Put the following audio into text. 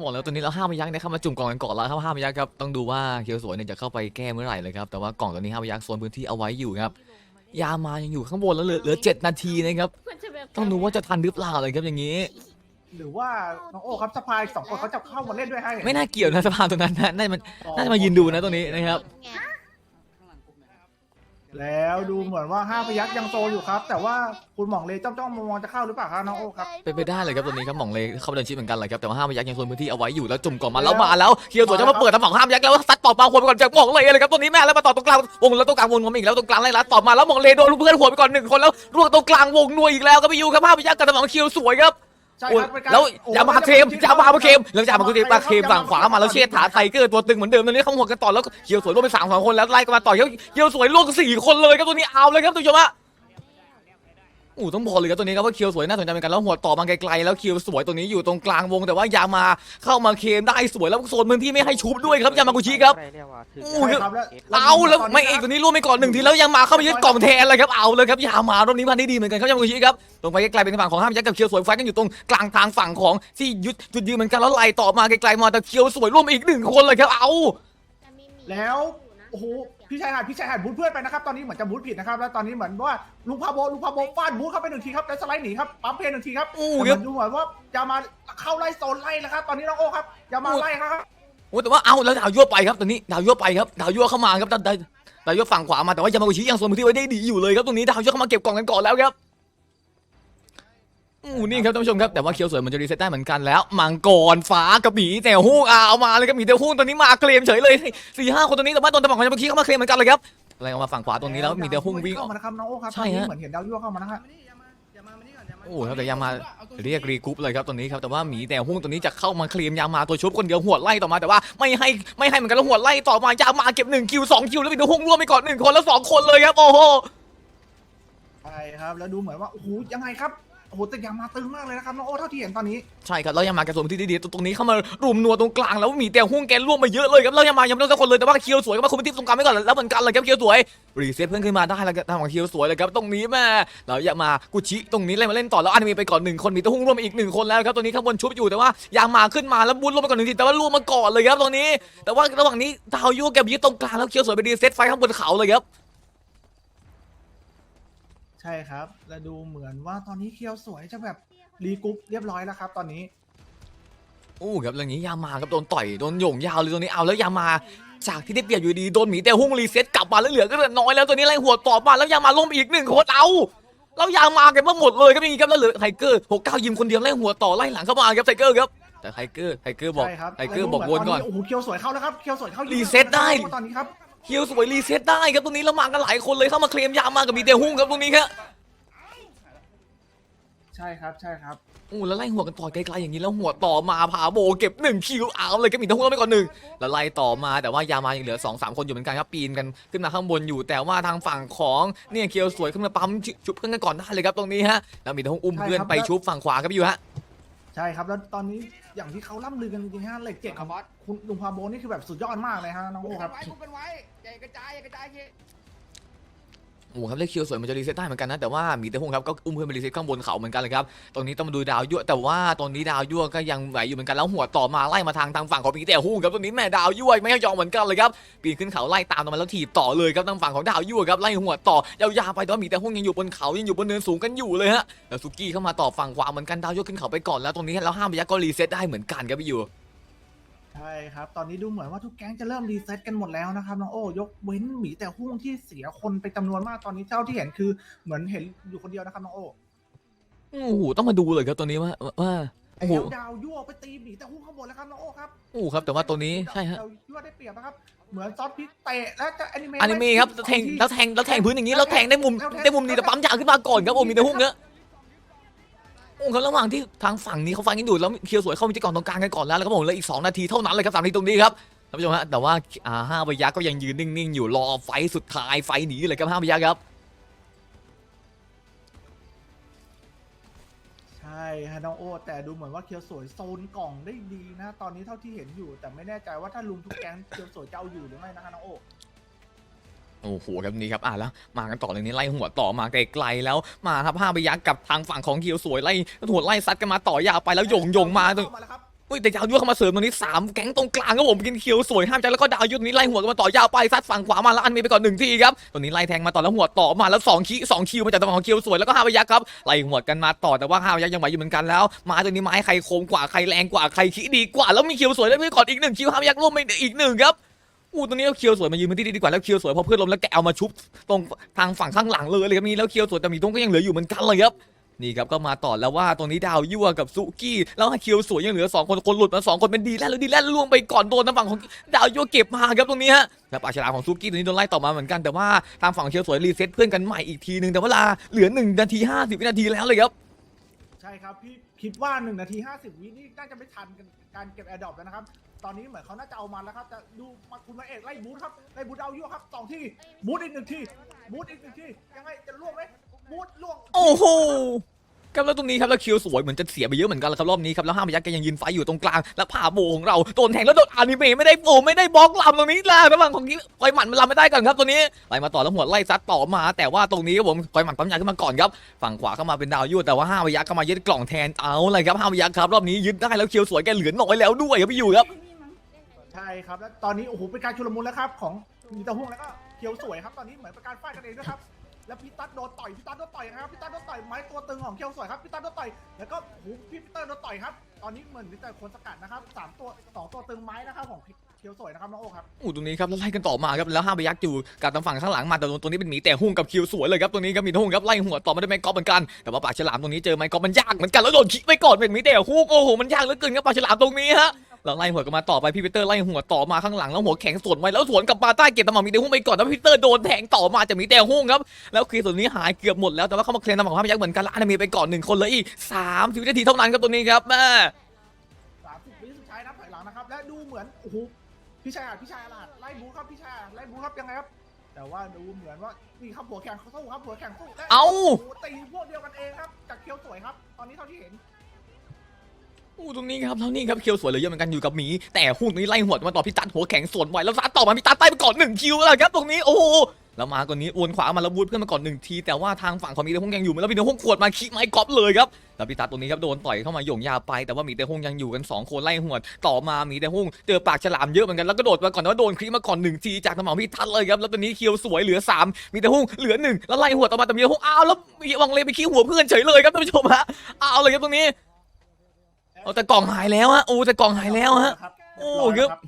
บอกแล้วตัวนี้เราห้ามพยักเนี่ยเข้ามาจุ่มกล่องกันก่อนแล้วครับห้ามพยักครับต้องดูว่าเคียวสวยเนี่ยจะเข้าไปแก้เมื่อไหร่เลยครับแต่ว่ากล่องตัวนี้ห้ามพยักโซนพื้นที่เอาไว้อยู่ครับยามายังอยู่ข้างบนแล้วเหลือเหลือเจ็ดนาทีนะครับมันจะแบบต้องดูว่าจะทันหรือเปล่าเลยครับอย่างนี้ หรือว่าน้องโอ้ครับสปายสองคนเขาจะเข้ามาเล่นด้วยให้ไม่น่าเกี่ยวนะสะพานตรงนั้นนะน่าจะมันน่าจะมายืนดูนะตัวนี้นะครับ แล้วดูเหมือนว่าห้าพยักยังโซอยู่ครับ แต่ว่าคุณหม่องเลจ้องจ้องมองๆจะเข้าหรือเปล่าครับน้องโอ้ครับ เป็นไปได้เลยครับตัวนี้ครับหม่องเลเข้าไปเดินชิดเหมือนกันเลยครับแต่ว่าห้ามพยักยังโซนพื้นที่เอาไว้อยู่แล้วจุ่มกล่องมาแล้วมาแล้วเคียวสวยจะมาเปิดทางฝั่งห้ามพยักแล้วซัดต่อปาหัวไปก่อนจากหม่องเลเลยครับตัวนี้แม่แล้วมาต่อตรงกลางวงแล้วตรงกลางวงมาอีกแล้วตรงกลางไล่ลัดต่อมาแล้วหม่องเลโดนลูกเพื่อนหัวไปก่อนหนึ่งคนแล้วรวงตรงกลางวงนัวอีกแล้วก็ไปอยู่ครับห้ามพยักกับทางฝั่งเคียวสวยครับใช่ โอ้ยครับเป็นการแล้วโอ้ยามาเคมยามาเคมแล้วยามาเคมมาเคมฝั่งขวามาแล้วเชษฐาไทเกอร์ตัวตึงเหมือนเดิมตอนนี้เข้าหัวกันต่อแล้วเคียวสวยร่วมไปสามสองคนแล้วไล่กันมาต่อเคียวเคียวสวยร่วงสี่คนเลยครับตัวนี้เอาเลยครับทุกผู้ชมฮะ อู้ต้องบอกเลยครับตัวนี้ครับว่าเคียวสวยน่าสนใจเหมือนกันแล้วหัวต่อมาไกลๆแล้วเคียวสวยตัวนี้อยู่ตรงกลางวง แต่ว่ายามาเข้ามาเคมได้สวยแล้วโซนพื้นที่ไม่ให้ชุบด้วยครับยามากุชิครับ อู้ใช่ครับแล้วเอาแล้วไม่เอกตัวนี้ร่วมไปก่อนหนึ่งทีแล้วยังมาเข้าไปยึดกล่องแทนเลยครับเอาเลยครับยามารอบนี้พันได้ดีเหมือนกันครับยามากุชิครับตรงไปไกลๆเป็นฝั่งของห้ามยักษ์กับเคียวสวยไฟกันอยู่ตรงกลางทางฝั่งของที่ยึดจุดยืนเหมือนกันแล้วไล่ต่อมาไกลๆมาแต่เคียวสวยร่วมอีกหนึ่งคนเลยครับเอา แล้ว โอ้โห พี่ชายหาดพี่ชายหาดบูทเพื่อนไปนะครับตอนนี้เหมือนจะบูทผิดนะครับแล้วตอนนี้เหมือนว่าลุงพาโบลุงพาโบฟาดบูทเข้าไปหนึ่งทีครับแล้วสไลด์หนีครับปั๊มเพลหนึ่งทีครับอู้เหครับมือนดูเหมือนว่าจะมาเข้าไล่โซนไล่แล้วครับตอนนี้น้องโอ้ครับอย่ามาไล่ครับ โอ้แต่ว่าเอาแล้วดาวยั่วไปครับตอนนี้ดาวยั่วไปครับดาวยั่วเข้ามาครับดาวดาวดาวยั่วฝั่งขวามาแต่ว่ายามากุชิยังโซนพื้นที่ไว้ได้ดีอยู่เลยครับตรงนี้ดาวยั่วเข้ามาเก็บกล่องกันก่อนแล้วครับ อู้นี่ครับท่านผู้ชมครับแต่ว่าเคียวสวยมันจะรีเซ็ตได้เหมือนกันแล้วมังกรฟ้ากับหมีแต่ฮู้อะเอามาเลยครับหมีแต่ฮู้ตอนนี้มาเคลมเฉยเลยสี่ห้าคนตอนนี้แต่ว่าโดนตะบังของยามากุชิเข้ามาเคลมเหมือนกันเลยครับอะไรออกมาฝั่งขวาตรงนี้แล้วมีแต่ฮู้วิ่งออกเข้ามานะครับน้องโอ้ครับใช่ฮะ ตอนนี้เหมือนเห็นดาวยั่วเข้ามานะฮะโอ้ครับแต่ยามาเรียกรีกรุ๊ปเลยครับตอนนี้ครับแต่ว่าหมีแต่หุ้งตัวนี้จะเข้ามาเคลมยามาตัวชุบคนเดียวหัวดไล่ต่อมาแต่ว่าไม่ให้ไม่ให้เหมือนกันแล้วหัวดไล่ต่อมายามาเก็บหนึ่งคิวสองคิวแล้วมีตัวหุ้งร่วมไปก่อนหนึ่งคนแล้วสองคนเลยครับโอ้โห ใช่ครับแล้วดูเหมือนว่าโอ้โหยังไงครับ โอ้โหแต่ยังมาตึงมากเลยนะครับน้องโอ้เท่าที่เห็นตอนนี้ ใช่ครับแล้วยามาแกส่วนที่ดีๆตรงนี้เข้ามารุมนัวตรงกลางแล้วมีแต่หุ้งแกร่วมมาเยอะเลยครับแล้วยามายังไม่ต้องสักคนเลยแต่ว่าเคียวสวยก็มาคุมที่ตรงกลางไว้ก่อนแล้วเหมือนกันเลยครับเคียวสวยรีเซ็ตเพื่อนขึ้นมาได้แล้วครทางของเคียวสวยเลยครับตรงนี้แม่แล้วยามากุชิตรงนี้เลยมาเล่นต่อแล้วอันมีไปก่อนหนึ่งคนมีแตัวหุ้งร่วมอีกหนึ่งคนแล้วครับตรงนี้ข้างบนชุบอยู่แต่ว่ายามาขึ้นมาแล้วบุญร่วมไปก่อนหนึ่งทีแต่ว่าร่วมมาก่อนเลยครับตรงนี้ แต่ว่าระหว่างนี้ดาวยูแกบยึดตรงกลางแล้วเคียวสวยไปรีเซ็ตไฟข้างบนเขาเลยครับ ใช่ครับ และดูเหมือนว่าตอนนี้เคียวสวยจะแบบรีกรุ๊ปเรียบร้อยแล้วครับ ตอนนี้อู้ครับเรื่องนี้ยามาครับโดนต่อยโดนโยงยาวเลยตรงนี้เอาแล้วยามา จากที่ได้เปรียบอยู่ดีโดนหมีแต่หุ้งรีเซ็ตกลับมาแล้วเหลือก็เหลือน้อยแล้วตัวนี้ไล่หัวต่อมาแล้วยามาล้มอีกหนึ่งคนเอาแล้วยามากันมาหมดเลยครับอย่างนี้ครับแล้วเหลือไทเกอร์หกเก้ายิมคนเดียวไล่หัวต่อไล่หลังเข้ามาครับไทเกอร์ครับแต่ไทเกอร์ไทเกอร์บอกใช่ครับไทเกอร์แล้วบอกดูวนเหมืก่อนโอ้โหเคียวสวยเข้าแล้วครับเคียวสวยเข้ารีเซ็ตได้ตอนนี้ครับ เคียวสวยรีเซ็ตได้ครับตรงนี้แล้วมากันหลายคนเลยเข้ามาเคลมยามากับมีแต่หุ้งครับตรงนี้ครับใช่ครับใช่ครับอู้แล้วไล่หัวกันต่อไกลๆอย่างนี้แล้วหัวต่อมาพาโบเก็บหนึ่งคิวเอาเลยก็มีทั้งหัวไปก่อนหนึ่งแล้วไล่ต่อมาแต่ว่ายามายังเหลือสองสามคนอยู่เหมือนกันครับปีนกันขึ้นมาข้างบนอยู่ แต่ว่าทางฝั่งของเนี่ยเคียวสวยขึ้นมาปั๊มชุบเพื่อนกันก่อนได้เลยครับตรงนี้ฮะแล้วมีทั้งอุ้มเพื่อนไปชุบฝั่งขวาครับอยู่ฮะใช่ครับแล้วตอนนี้อย่างที่เขาล่ำลือกันจริงๆฮะเหล็กเจ็ดของคุณลุงพาโบนี่คือแบบสุดยอดมากเลยฮะน้องโอ้ครับ ไว้คุกกันไว้อย่ากระจายอย่ากระจายเฮ้โอ้ครับเลคียวสวยมันจะรีเซ็ตได้เหมือนกันนะแต่ว่ามีแต่หุ้งครับก็อุ้มเพื่อนไปรีเซ็ตข้างบนเขาเหมือนกันเลยครับตรงนี้ต้องมาดูดาวยั่วแต่ว่าตรงนี้ดาวยั่วก็ยังไหวอยู่เหมือนกันแล้วหัวต่อมาไล่มาทางทางฝั่งของมีแต่หุ้งครับตรงนี้แม่ดาวยั่วไม่ยอมเหมือนกันเลยครับปีนขึ้นเขาไล่ตามมาแล้วถีบต่อเลยครับทางฝั่งของดาวยั่วครับไล่หัวต่อยาวๆไปแต่ว่ามีแต่ห้องยังอยู่บนเขายังอยู่บนเนินสูงกันอยู่เลยฮะแล้วสุกี้เข้ามาต่อฝั่งขวาเหมือนกันดาวยั่วขึ้นเขาไปก่อนแล้วตรงนี้แล้วห้ามพยักก็รีเซ็ตได้เหมือนกันครับพี่อยู่ ใช่ครับ ตอนนี้ดูเหมือนว่าทุกแก๊งจะเริ่มรีเซ็ตกันหมดแล้วนะครับน้องโอ้ยกเว้นหมีแต่หุ้งที่เสียคนไปจำนวนมากตอนนี้เท่าที่เห็นคือเหมือนเห็นอยู่คนเดียวนะครับน้องโอ้โอ้โหต้องมาดูเลยครับตัวนี้ว่าว่าโอ้โหแล้วดาวยั่วไปตีหมีแต่หุ้งข้างบนแล้วครับน้องโอ้ครับโอ้ครับแต่ว่าตัวนี้ใช่ฮะดาวยั่วได้เปรียบนะครับเหมือนซอสพริกเตะแล้วจะแอนิเมะอนิเมะครับแล้วแทงแล้วแทงแล้วแทงพื้นอย่างนี้แล้วแทงได้มุมได้มุมดีแต่ปั๊มยางขึ้นมาก่อนครับโอ้มีแต่หุ้งเนอะโอ้ ครับระหว่างที่ทางฝั่งนี้เขาฟังกันอยู่แล้วเคียวสวยเข้ามาที่กล่องตรงกลางกันก่อนแล้วแล้วก็บอกเลยอีก 2 นาทีเท่านั้นเลยครับสามนาทีตรงนี้ครับท่านผู้ชมฮะแต่ว่าอ่าห้าพยักก็ยังยืนนิ่งๆอยู่รอไฟสุดท้ายไฟหนีเลยครับห้าพยักครับใช่ฮะน้องโอแต่ดูเหมือนว่าเคียวสวยโซนกล่องได้ดีนะ ตอนนี้เท่าที่เห็นอยู่ แต่ไม่แน่ใจว่าถ้าลุมทุกแก๊งเคียวสวยจะเอาอยู่หรือไม่นะคะน้องโอ โอ้โหครับนี่ครับอะแล้วมากันต่อเลยนี้ไล่หัวต่อมาไกลๆแล้วมาครับห้าพยักกับทางฝั่งของเคียวสวยไล่หัวไล่ซัดกันมาต่อยาวไปแล้วโยงโยงมาตรงเข้ามาแล้วครับอุ้ยแต่ดาวยั่วเข้ามาเสริมตรงนี้สามแก๊งตรงกลางครับผมกินเคียวสวยห้ามใจแล้วก็ดาวยั่วตรงนี้ไล่หัวกันมาต่อยาวไปซัดฝั่งขวามาแล้วอันเมย์ไปก่อนหนึ่งทีครับตรงนี้ไล่แทงมาต่อแล้วหัวต่อมาแล้วสองคิสองคิวมาจากตรงของเคียวสวยแล้วก็ห้าพยักครับไล่หัวกันมาต่อแต่ว่าห้าพยักยังไหวอยู่เหมือนกันแล้วไมาตัวนี้ไม้ใครคมกว่าใครแรงกว่าใครคิดีกว่าแล้วมีเคียวสวยได้ไปก่อนอีกหนึ่งคิวห้าพยักร่วมไปอีกหนึ่งครับ อู้ตรงนี้เคียวสวยมายืนพื้นที่ดีกว่าแล้วเคียวสวยพอเพื่อนล้มแล้วแกเอามาชุบตรงทางฝั่งข้างหลังเลยเลยครับนี่แล้วเคียวสวยแต่มีตรงก็ยังเหลืออยู่เหมือนกันเลยครับนี่ครับก็มาต่อแล้วว่าตรงนี้ดาวยั่วกับซุกี้แล้วเคียวสวยยังเหลือสองคนคนหลุดมาสองคนเป็นดีแลนแล้วดีแลนล่วงไปก่อนโดนทางฝั่งของดาวยั่วเก็บมาครับตรงนี้ฮะแล้วปากฉลาของซุกี้ตรงนี้โดนไล่ต่อมาเหมือนกันแต่ว่าทางฝั่งเคียวสวยรีเซ็ตเพื่อนกันใหม่อีกทีหนึ่งแต่เวลาเหลือ1นาที50วินาทีแล้วเลยครับใช่ครับพี่คิดว่า1นาที50วินี่น่าจะไม่ทันกันการเก็บแอร์ดรอปแล้วนะครับ ตอนนี้เหมือนเขาน่าจะเอามันแล้วครับแต่ดูมาคุณมาเอกไล่บูทครับไล่บูทเอายั่วครับสองที่บูทอีกหนึ่งที่บูทอีกหนึ่งที่ยังไงจะล่วงไหมบูทล่วงโอ้โหครับแล้วตรงนี้ครับแล้วคียวสวยเหมือนจะเสียไปเยอะเหมือนกันแล้วครับรอบนี้ครับแล้วห้ามยักษ์แกยังยืนไฟอยู่ตรงกลางแล้วผ่าโบของเราโดนแทงแล้วโดนอนิเมะไม่ได้โบไม่ได้บล็อกลำตรงนี้แหละระหว่างของคอยหมันมันลำไม่ได้กันครับตัวนี้ไล่มาต่อแล้วหัวไล่ซัดต่อมา แต่ว่าตรงนี้ครับผมคอยหมันปั๊มยาขึ้นมาก่อนครับฝั่งขวาเข้ามาเป็นดาวยั่วแต่ว่าห้าพยักษ์เข้ามายึดกล่องแทนเอาเลยครับห้าพยักษ์ครับรอบนี้ยึดได้แล้วคียวสวยแกเหลือน้อยแล้วด้วยครับพี่อยู่ครับ ใช่ครับ แล้วตอนนี้โอ้โหเป็นการชุลมุนแล้วครับ ของมีตะหุ่งแล้วก็เขียวสวยครับ ตอนนี้เหมือนเป็นการฟาดกันเองด้วยครับ แล้วพี่ตั๊ดโดนต่อยพี่ตั๊ดโดนต่อยนะครับพี่ตั๊ดโดนต่อยไม้ตัวตึงของเขียวสวยครับพี่ตั๊ดโดนต่อยแล้วก็โอ้โหพี่ปีเตอร์โดนต่อยครับ ตอนนี้เหมือนมีแต่คนสกัดนะครับสามตัวสองตัวตึงไม้นะครับของเขียวสวยนะครับน้องโอ้ครับ อู้ตรงนี้ครับแล้วไล่กันต่อมาครับแล้วห้าพยักษ์อยู่กับทางฝั่งข้างหลังมาแต่ตรงนี้เป็นหมีแต่หุ่งกับคิวสวยเลยครับตรงนี้ครับมีหุ่งครับไล่หัวต่อมาด้วยไม้กอล์ฟเหมือนกันแต่ว่าปากฉลามตรงนี้เจอไม้กอล์ฟมันยากเหมือนกันแล้วโดนคิดไปก่อนเป็นหมีแต่หุ่งโอ้โหมันยากเหลือเกินครับปากฉลามตรงนี้ฮะ แล้วไล่หัวกันมาต่อไปพี่ปีเตอร์ไล่หัวต่อมาข้างหลังแล้วหัวแข็งสวนไว้แล้วสวนกลับมาใต้เก็บตำหมักมีแต่หุ้งไปก่อนแล้วพี่ปีเตอร์โดนแทงต่อมาจากมีแต่หุ้งครับแล้วคลีส่วนนี้หายเกือบหมดแล้วแต่ว่าเขามาเคลมตำหมักพาพยักษ์เหมือนกันแล้วอนามีไปก่อนหนึ่งคนเลยอีกสามสิบวินาทีเท่านั้นครับตัวนี้ครับแม่สามสิบวิสุดท้ายนับถอยหลังนะครับและดูเหมือนโอ้โหพี่ชายอาดพี่ชายอาดไล่บูครับพี่ชายอาดไล่บูครับยังไงครับแต่ว่าดูเหมือนว่านี่ครับหัวแข่งเขาสู้ครับหัวแข่งสู้และเอ้าโโหตีพวกเดียวกันเองครับจากเคียวสวยครับ ตอนนี้เท่าที่เห็น อู้ตรงนี้ครับแล้วนี่ครับเคียวสวยเลยเยอะเหมือนกันอยู่กับหมีแต่หุ้นนี้ไล่หัวมาต่อพี่ตัดหัวแข็งสวนไหวแล้วซัดต่อมาพี่ตัดใต้ไปก่อนหนึ่งคิวแล้วครับตรงนี้โอ้แล้วมาก่อนนี้อวนขวามาแล้วบูทเพื่อนมาก่อนหนึ่งทีแต่ว่าทางฝั่งของมีแต่หุ้งยังอยู่แล้วมีแต่หุ้งขวดมาคิกไม้กอล์ฟเลยครับแล้วพี่ตัดตรงนี้ครับโดนต่อยเข้ามาหย่งยาไปแต่ว่ามีแต่หุ้งยังอยู่กันสองคนไล่หัวต่อมามีแต่หุ้งเจอปากฉลามเยอะเหมือนกันแล้วก็โดดมาก่อนแต่ว่าโดนคลิกมาก่อนหนึ่งทีจากทางฝั่งพี่ทัดเลยครับแล้วตอนนี้เคียวสวยเหลือสามมีแต่หุ้งเหลือหนึ่งแล้วไล่หัวต่อมาแต่มีแต่หุ้งอ้าวแล้วมีวังเลไปขี้หัวเพื่อนเฉยเลยครับท่านผู้ชมฮะอ้าวเลยครับตรงนี้ เอาแต่กล่องหายแล้วฮะโอ้แต่กล่องหายแล้วฮะครับโอ้เรียบร้ยเยอะครับ